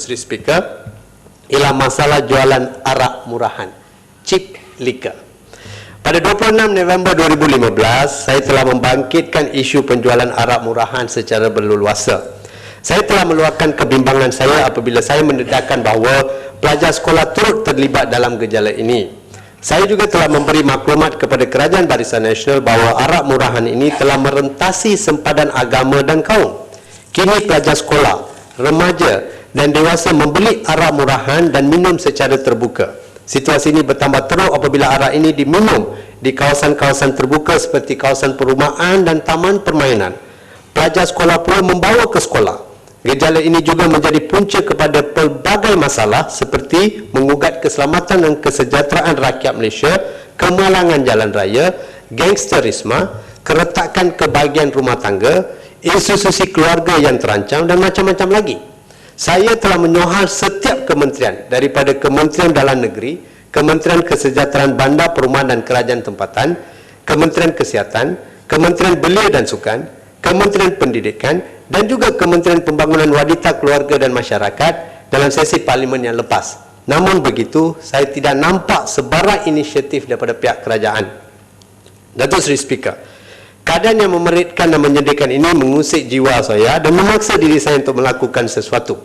Seri Speaker ialah masalah jualan arak murahan, cheap liquor. Pada 26 November 2015, saya telah membangkitkan isu penjualan arak murahan secara berleluasa. Saya telah meluahkan kebimbangan saya apabila saya mendedahkan bahawa pelajar sekolah turut terlibat dalam gejala ini. Saya juga telah memberi maklumat kepada Kerajaan Barisan Nasional bahawa arak murahan ini telah merentasi sempadan agama dan kaum. Kini pelajar sekolah, remaja dan dewasa membeli arak murahan dan minum secara terbuka. Situasi ini bertambah teruk apabila arak ini diminum di kawasan-kawasan terbuka seperti kawasan perumahan dan taman permainan. Pelajar sekolah pula membawa ke sekolah. Gejala ini juga menjadi punca kepada pelbagai masalah seperti mengugat keselamatan dan kesejahteraan rakyat Malaysia, kemalangan jalan raya, gangsterisme, keretakan kebahagiaan rumah tangga, institusi keluarga yang terancam dan macam-macam lagi saya telah menyohal setiap kementerian daripada Kementerian Dalam Negeri, Kementerian Kesejahteraan Bandar Perumahan dan Kerajaan Tempatan, Kementerian Kesihatan, Kementerian Belia dan Sukan, Kementerian Pendidikan dan juga Kementerian Pembangunan Wanita Keluarga dan Masyarakat dalam sesi parlimen yang lepas. Namun begitu, saya tidak nampak sebarang inisiatif daripada pihak kerajaan. Datuk Seri Speaker, keadaan yang memeritkan dan menyedihkan ini mengusik jiwa saya dan memaksa diri saya untuk melakukan sesuatu.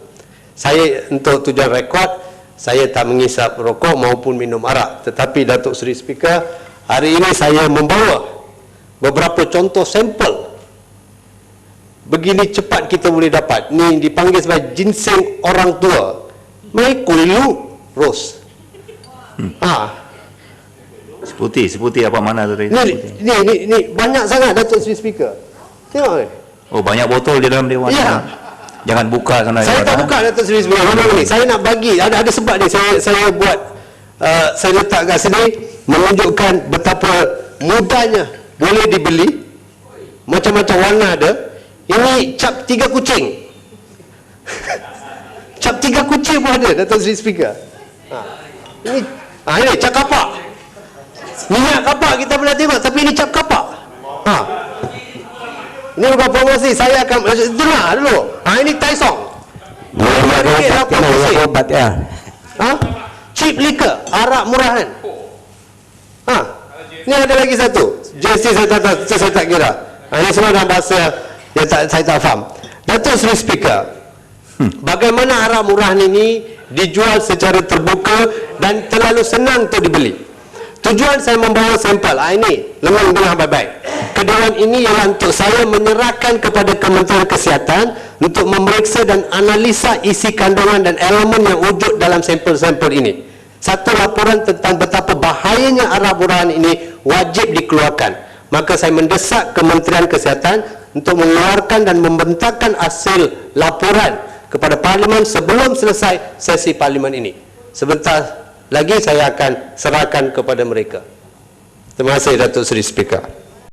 Saya untuk tujuan rekod saya tak mengisap rokok maupun minum arak. Tetapi Datuk Seri Speaker hari ini saya membawa beberapa contoh sampel. Begini cepat kita boleh dapat. Ni dipanggil sebagai ginseng orang tua. Mai kulilu ros hmm. ah Seputih, seputih apa mana tu tadi? Ni, ni, ni, ni, banyak sangat Datuk Seri Speaker. Tengok ni. Oh, banyak botol di dalam dewan. Ya. Jangan buka sana. Saya tak buka Datuk Seri Speaker. Mana ni? Saya nak bagi. Ada ada sebab ni. Saya saya buat, uh, saya letak kat sini menunjukkan betapa mudahnya boleh dibeli. Macam-macam warna ada. Ini cap tiga kucing. cap tiga kucing pun ada Datuk Seri Speaker. Ha. Ini, ha, ini cap kapak. Minyak kapak kita pernah tengok tapi ini cap kapak. Ha. Ini bukan promosi, saya akan dengar dulu. Ha ini Taisong. Obat ya. Ha? Cheap liquor, arak murahan. Ha. Ini ada lagi satu. JC saya tak, tak saya tak kira. Ha, ini semua dalam bahasa yang tak, saya tak faham. Datuk Seri Speaker, hmm. bagaimana arak murahan ini dijual secara terbuka dan terlalu senang untuk dibeli? Tujuan saya membawa sampel ah, ini lemah dengar baik-baik. Kedewan ini ialah untuk saya menyerahkan kepada Kementerian Kesihatan untuk memeriksa dan analisa isi kandungan dan elemen yang wujud dalam sampel-sampel ini. Satu laporan tentang betapa bahayanya arah burahan ini wajib dikeluarkan. Maka saya mendesak Kementerian Kesihatan untuk mengeluarkan dan membentangkan hasil laporan kepada Parlimen sebelum selesai sesi Parlimen ini. Sebentar lagi saya akan serahkan kepada mereka. Terima kasih Datuk Seri Speaker.